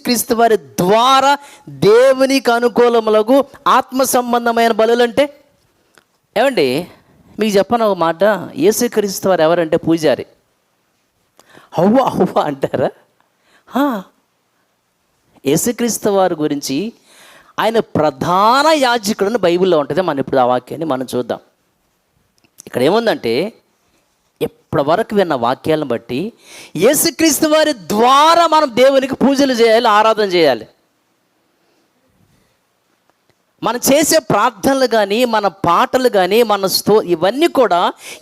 యేసుక్రీస్తు వారి ద్వారా దేవునికి అనుకూలములకు ఆత్మ సంబంధమైన బలులు అంటే ఏమండి మీకు చెప్పను ఒక మాట యేసుక్రీస్తు వారు ఎవరంటే పూజారి? అవ్వ అవ్వ అంటారా? యేసుక్రీస్తు వారి గురించి ఆయన ప్రధాన యాజకుడు బైబిల్లో ఉంటుంది. మనం ఇప్పుడు ఆ వాక్యాన్ని మనం చూద్దాం. ఇక్కడ ఏముందంటే ఇప్పటి వరకు విన్న వాక్యాలను బట్టి యేసుక్రీస్తు వారి ద్వారా మనం దేవునికి పూజలు చేయాలి ఆరాధన చేయాలి. మనం చేసే ప్రార్థనలు కానీ మన పాటలు కానీ మన స్తో ఇవన్నీ కూడా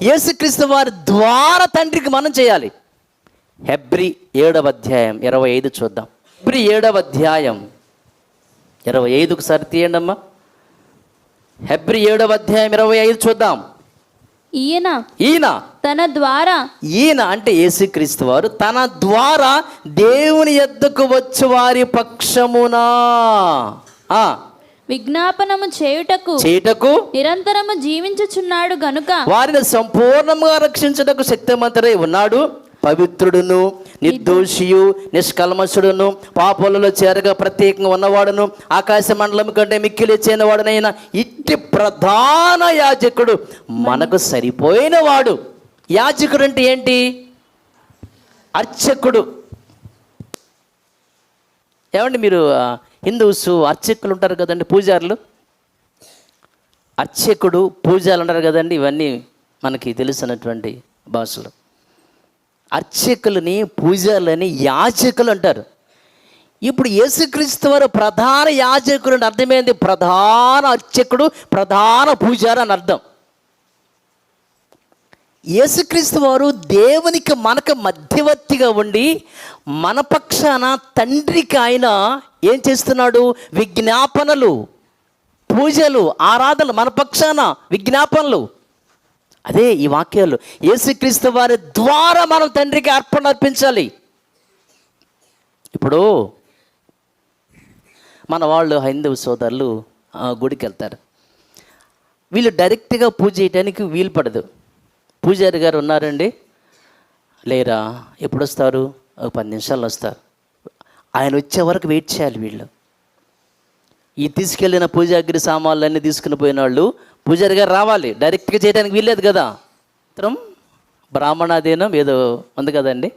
యేసుక్రీస్తు వారి ద్వారా తండ్రికి మనం చేయాలి. హెబ్రి ఏడవ అధ్యాయం ఇరవై ఐదు చూద్దాం. హెబ్రి ఏడవ అధ్యాయం ఇరవై ఐదుకు సరి తీయండి అమ్మా హెబ్రి ఏడవ అధ్యాయం ఇరవై ఐదు చూద్దాం. ఈయన ఈయన. తన ద్వారా ఈయన అంటే యేసుక్రీస్తు వారు తన ద్వారా దేవుని ఎద్దకు వచ్చు వారి పక్షమునా. ఆ, విజ్ఞాపనము చేయుటకు చేయుటకు నిరంతరము జీవించుచున్నాడు గనుక వారిని సంపూర్ణంగా రక్షించుటకు శక్తిమంతుడై ఉన్నాడు. పవిత్రుడును నిర్దోషియు నిష్కల్మషుడును పాపలలో చేరగా ప్రత్యేకంగా ఉన్నవాడును ఆకాశ మండలం కంటే మిక్కిలి వాడునైనా ఇట్టి ప్రధాన యాజకుడు మనకు సరిపోయిన వాడు యాజకుడు అంటే ఏంటి? అర్చకుడు. ఏమండి మీరు హిందూస్ అర్చకులు ఉంటారు కదండి పూజారులు? అర్చకుడు పూజారులు అంటారు కదండి ఇవన్నీ మనకి తెలిసినటువంటి భాషలు. అర్చకులని పూజారులని యాచకులు అంటారు. ఇప్పుడు యేసుక్రీస్తు వారు ప్రధాన యాజకుడు అంటే అర్థమైంది. ప్రధాన అర్చకుడు ప్రధాన పూజారి అని అర్థం. యేసుక్రీస్తు వారు దేవునికి మనకు మధ్యవర్తిగా ఉండి మన పక్షాన తండ్రికి ఆయన ఏం చేస్తున్నాడు? విజ్ఞాపనలు పూజలు ఆరాధనలు మన పక్షాన విజ్ఞాపనలు. అదే ఈ వాక్యాలు. యేసుక్రీస్తు వారి ద్వారా మనం తండ్రికి అర్పణ అర్పించాలి. ఇప్పుడు మన వాళ్ళు హైందవ సోదరులు గుడికి వెళ్తారు వీళ్ళు డైరెక్ట్గా పూజ చేయడానికి వీలు పడదు. పూజారి గారు ఉన్నారండి. లేరా? ఎప్పుడు వస్తారు ఒక పది నిమిషాలు వస్తారు. ఆయన వచ్చే వరకు వెయిట్ చేయాలి వీళ్ళు. ఈ తీసుకెళ్ళిన పూజాగిరి సామాన్లన్నీ తీసుకుని పోయిన వాళ్ళు పూజారి గారు రావాలి. డైరెక్ట్గా చేయడానికి వీల్లేదు కదా. మాత్రం బ్రాహ్మణాధీనం ఏదో ఉంది కదండి.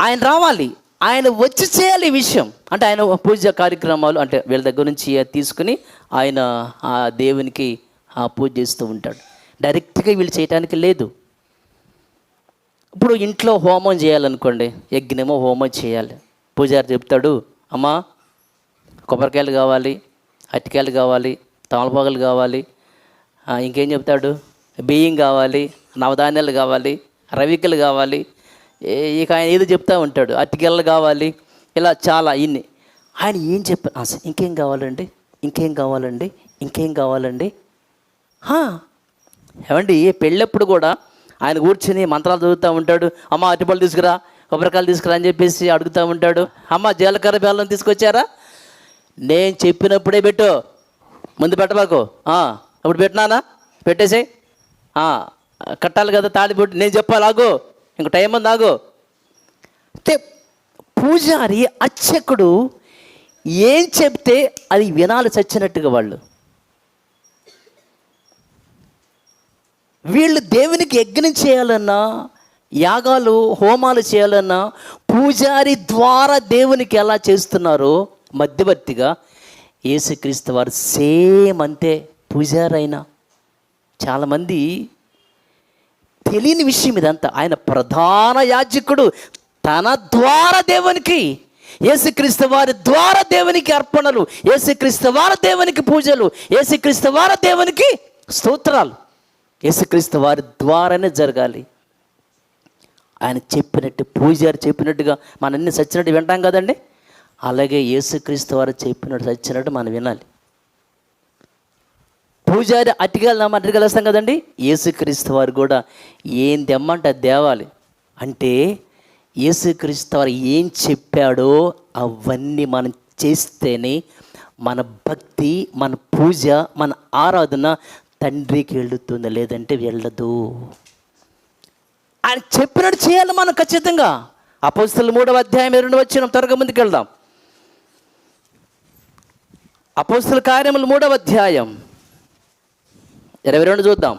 ఆయన రావాలి. ఆయన వచ్చి చేయాలి ఈ విషయం. అంటే ఆయన పూజ కార్యక్రమాలు అంటే వీళ్ళ దగ్గర నుంచి తీసుకుని ఆయన ఆ దేవునికి ఆ పూజ చేస్తూ ఉంటాడు. డైరెక్ట్గా వీళ్ళు చేయటానికి లేదు. ఇప్పుడు ఇంట్లో హోమం చేయాలనుకోండి యజ్ఞమో హోమం చేయాలి. పూజారి చెప్తాడు అమ్మా కొబ్బరికాయలు కావాలి అరటికాయలు కావాలి తమలపాకులు కావాలి ఇంకేం చెప్తాడు? బియ్యం కావాలి నవధాన్యాలు కావాలి రవికలు కావాలి ఇక ఆయన ఏదో చెప్తా ఉంటాడు. అరటికాయలు కావాలి ఇలా చాలా ఇన్ని. ఆయన ఏం చెప్పారు ఇంకేం కావాలండి? ఇంకేం కావాలండి? ఇంకేం కావాలండి? ఏమండి పెళ్ళప్పుడు కూడా ఆయన కూర్చుని మంత్రాలు చదువుతూ ఉంటాడు. అమ్మ అరటిపళ్ళు తీసుకురా కొబ్బరికాయలు తీసుకురా అని చెప్పేసి అడుగుతూ ఉంటాడు. అమ్మ జీలకర్ర బెల్లం తీసుకొచ్చారా? నేను చెప్పినప్పుడే పెట్టు. ముందు పెట్టబాకు. ఇప్పుడు పెట్టినానా పెట్టేసి కట్టాలి కదా తాళిబొట్టు నేను చెప్పాలి ఆగు. ఇంక టైం ఉంది ఆగు. అంటే పూజారి అర్చకుడు ఏం చెప్తే అది వినాలి చచ్చినట్టుగా వాళ్ళు. వీళ్ళు దేవునికి యజ్ఞం చేయాలన్నా యాగాలు హోమాలు చేయాలన్నా పూజారి ద్వారా దేవునికి ఎలా చేస్తున్నారో మధ్యవర్తిగా యేసుక్రీస్తు వారు సేమ్ అంతే పూజారైనా. చాలామంది తెలియని విషయం ఇదంతా. ఆయన ప్రధాన యాజకుడు తన ద్వారా దేవునికి యేసుక్రీస్తు వారి ద్వారా దేవునికి అర్పణలు యేసుక్రీస్తు వారి దేవునికి పూజలు యేసుక్రీస్తు వారి దేవునికి స్తోత్రాలు. యేసుక్రీస్తు వారి ద్వారానే జరగాలి. ఆయన చెప్పినట్టు పూజారి చెప్పినట్టుగా మనన్ని సచ్చినట్టు వింటాం కదండి? అలాగే యేసుక్రీస్తు వారు చెప్పినట్టు చచ్చినట్టు మనం వినాలి. పూజారి అటికలు అటికలు వేస్తాం కదండి. యేసుక్రీస్తు వారు కూడా ఏం తెమ్మంటే అది అంటే యేసుక్రీస్తు వారు ఏం చెప్పాడో అవన్నీ మనం చేస్తేనే మన భక్తి మన పూజ మన ఆరాధన తండ్రికి వెళుతుంది లేదంటే వెళ్ళదు. ఆయన చెప్పినట్టు చేయాలి మనం ఖచ్చితంగా. అపోస్తులు మూడవ అధ్యాయం రెండు వచ్చిన త్వరగా ముందుకు వెళ్దాం అపోస్తుల కార్యములు మూడవ అధ్యాయం. ఇరవై రెండు చూద్దాం.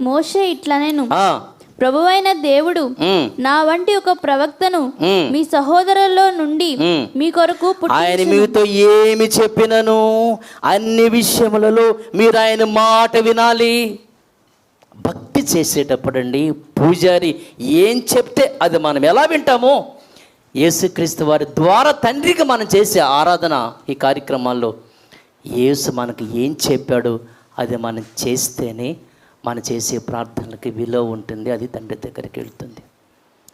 మోషే ఇట్లనెను ఆ, ప్రభువైన దేవుడు నా వంటి ఒక ప్రవక్తను. మీ సహోదరుల్లో నుండి. మీ కొరకు ఆయన. మీతో ఏమి చెప్పినను? అన్ని విషయములలో మీరు ఆయన మాట వినాలి. భక్తి చేసేటప్పుడండి పూజారి ఏం చెప్తే అది మనం ఎలా వింటామో? యేసుక్రీస్తు వారి ద్వారా తండ్రికి మనం చేసే ఆరాధన ఈ కార్యక్రమాల్లో. యేసు మనకు ఏం చెప్పాడు? అది మనం చేస్తేనే మనం చేసే ప్రార్థనలకి విలువ ఉంటుంది అది తండ్రి దగ్గరికి వెళ్తుంది.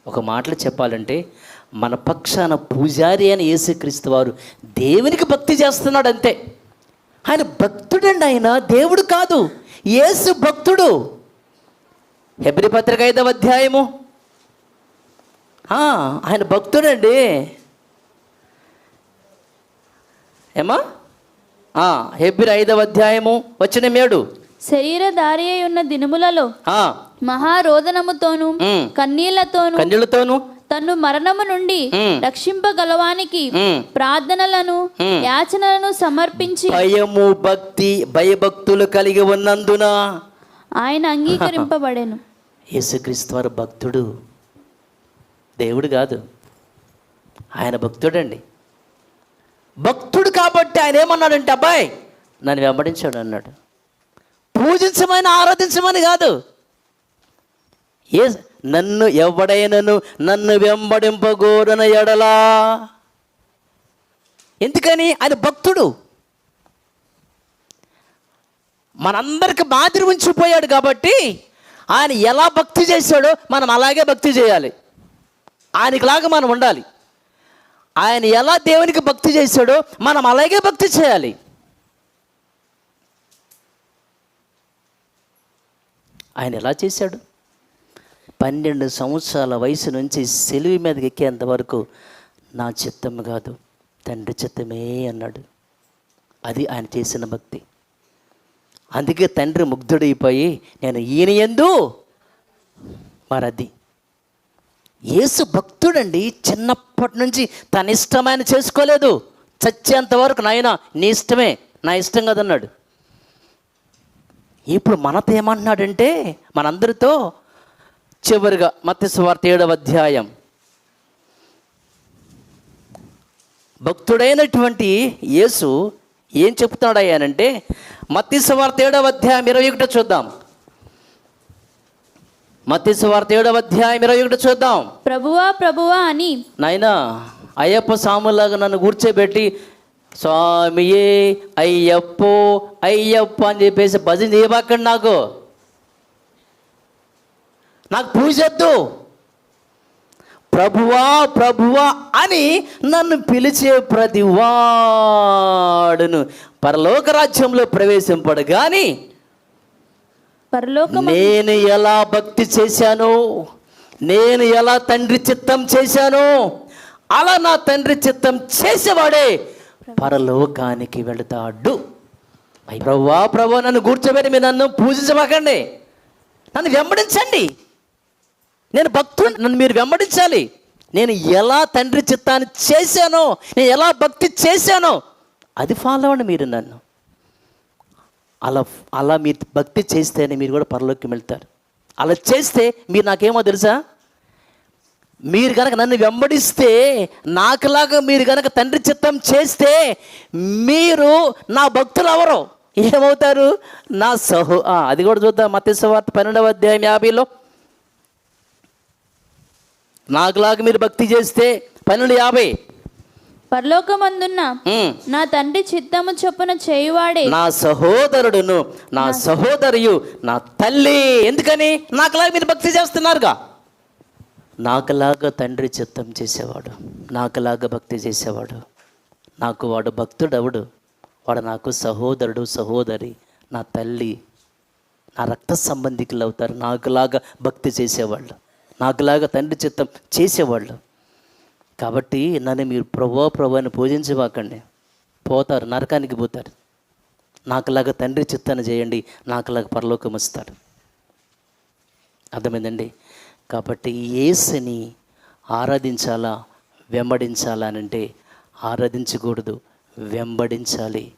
ఒక మాటలు చెప్పాలంటే మన పక్షాన పూజారి అని యేసుక్రీస్తు వారు దేవునికి భక్తి చేస్తున్నాడు అంతే. ఆయన భక్తుడండి ఆయన దేవుడు కాదు. యేసు భక్తుడు. హెబ్రి పత్రిక ఐదవ అధ్యాయము ఆయన భక్తుడండి ఏమా ఆ, హెబ్రి ఐదవ అధ్యాయము వచ్చిన మేడు శరీరధారి అయి ఉన్న దినములలో మహారోదనముతోను. కన్నీళ్ళతోను కన్యులతోను తన్ను మరణము నుండి. రక్షింపగలవానికి. ప్రార్థనలను. యాచనలను సమర్పించి భయము భక్తి భయభక్తులు కలిగి ఉన్నందున ఆయన అంగీకరింపబడెను యేసుక్రీస్తు వారు భక్తుడు దేవుడు కాదు. ఆయన భక్తుడండి. భక్తుడు కాబట్టి ఆయన ఏమన్నాడంటే అబ్బాయి నన్ను వెంబడించాడు అన్నాడు. పూజించమని ఆరాధించమని కాదు. ఏ నన్ను ఎవడైనను నన్ను వెంబడింపగోరన ఎడలా? ఎందుకని? ఆయన భక్తుడు. మనందరికి మాదిరి ఉంచిపోయాడు కాబట్టి ఆయన ఎలా భక్తి చేశాడో మనం అలాగే భక్తి చేయాలి. ఆయనకిలాగా మనం ఉండాలి. ఆయన ఎలా దేవునికి భక్తి చేశాడో మనం అలాగే భక్తి చేయాలి. ఆయన ఎలా చేశాడు? పన్నెండు సంవత్సరాల వయసు నుంచి సెలివి మీదకి ఎక్కేంత వరకు నా చిత్తం కాదు తండ్రి చిత్తమే అన్నాడు. అది ఆయన చేసిన భక్తి. అందుకే తండ్రి ముగ్ధుడైపోయి నేను ఈయన ఎందు మరది. యేసు భక్తుడండి చిన్నప్పటి నుంచి తన ఇష్టమైన చేసుకోలేదు. చచ్చేంత వరకు నాయన నీ ఇష్టమే నా ఇష్టం కదన్నాడు. ఇప్పుడు మనతో ఏమంటున్నాడంటే మనందరితో చివరిగా మత్స్యవార్త ఏడవ అధ్యాయం. భక్తుడైనటువంటి యేసు ఏం చెప్తున్నాడు అయ్యానంటే మత్స్యవార్త ఏడవ అధ్యాయం ఇరవై ఒకటో చూద్దాం. మత్స్యవార్త ఏడవ అధ్యాయం ఇరవై ఒకటో చూద్దాం. ప్రభువా ప్రభువా అని నాయనా అయ్యప్ప సాములాగా నన్ను కూర్చోబెట్టి స్వామియే అయ్యప్పో అయ్యప్ప అని చెప్పేసి భజన చేయబాకండి నాకు. నాకు పూజొద్దు ప్రభువా ప్రభువా అని నన్ను పిలిచే ప్రతి వాడును. పరలోక రాజ్యంలో ప్రవేశింపడు కానీ పరలోకము నేను ఎలా భక్తి చేశాను నేను ఎలా తండ్రి చిత్తం చేశాను అలా నా తండ్రి చిత్తం చేసేవాడే పరలోకానికి వెళతాడు. ప్రవ్వా ప్రభు నన్ను కూర్చోబెట్టి మీరు నన్ను పూజించమాకండి. నన్ను వెంబడించండి. నేను భక్తుడు నన్ను మీరు వెంబడించాలి. నేను ఎలా తండ్రి చిత్తాన్ని చేశానో నేను ఎలా భక్తి చేశానో అది ఫాలో అవ్వండి మీరు నన్ను. అలా అలా మీరు భక్తి చేస్తేనే మీరు కూడా పరలోకి వెళ్తారు. అలా చేస్తే మీరు నాకేమో తెలుసా? మీరు కనుక నన్ను వెంబడిస్తే నాకులాగా మీరు కనుక తండ్రి చిత్తం చేస్తే మీరు నా భక్తులు ఎవరు? ఏమవుతారు? నా సహో అది కూడా చూద్దాం. మత్స్యవార్త పన్నెండవ అధ్యాయం యాభైలో. నాకులాగా మీరు భక్తి చేస్తే పన్నెండు యాభై. పరలోకమందున్న. నా తండ్రి చిత్తము చొప్పున చేయువాడే. నా సహోదరుడును నా సహోదరియు నా తల్లి. ఎందుకని? నాకులాగా మీరు భక్తి చేస్తున్నారుగా. నాకులాగా తండ్రి చిత్తం చేసేవాడు నాకులాగా భక్తి చేసేవాడు. నాకు వాడు భక్తుడు అవడు వాడు నాకు సహోదరుడు సహోదరి నా తల్లి. నా రక్త సంబంధికులు అవుతారు నాకులాగా భక్తి చేసేవాళ్ళు. నాకులాగా తండ్రి చిత్తం చేసేవాళ్ళు. కాబట్టి నన్ను మీరు ప్రభు ప్రభు అని పూజించబాకండి. పోతారు నరకానికి పోతారు. నాకులాగా తండ్రి చిత్తాన్ని చేయండి నాకులాగా పరలోకం వస్తారు. అర్థమైందండి? కాబట్టి ఏసుని ఆరాధించాలా వెంబడించాలా అని అంటే ఆరాధించకూడదు వెంబడించాలి.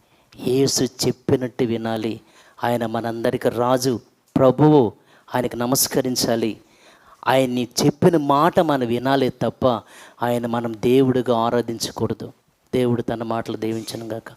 యేసు చెప్పినట్టు వినాలి. ఆయన మనందరికి రాజు ప్రభువు. ఆయనకు నమస్కరించాలి. ఆయన్ని చెప్పిన మాట మనం వినాలి తప్ప ఆయన మనం దేవుడిగా ఆరాధించకూడదు. దేవుడు తన మాటలు దీవించను గాక.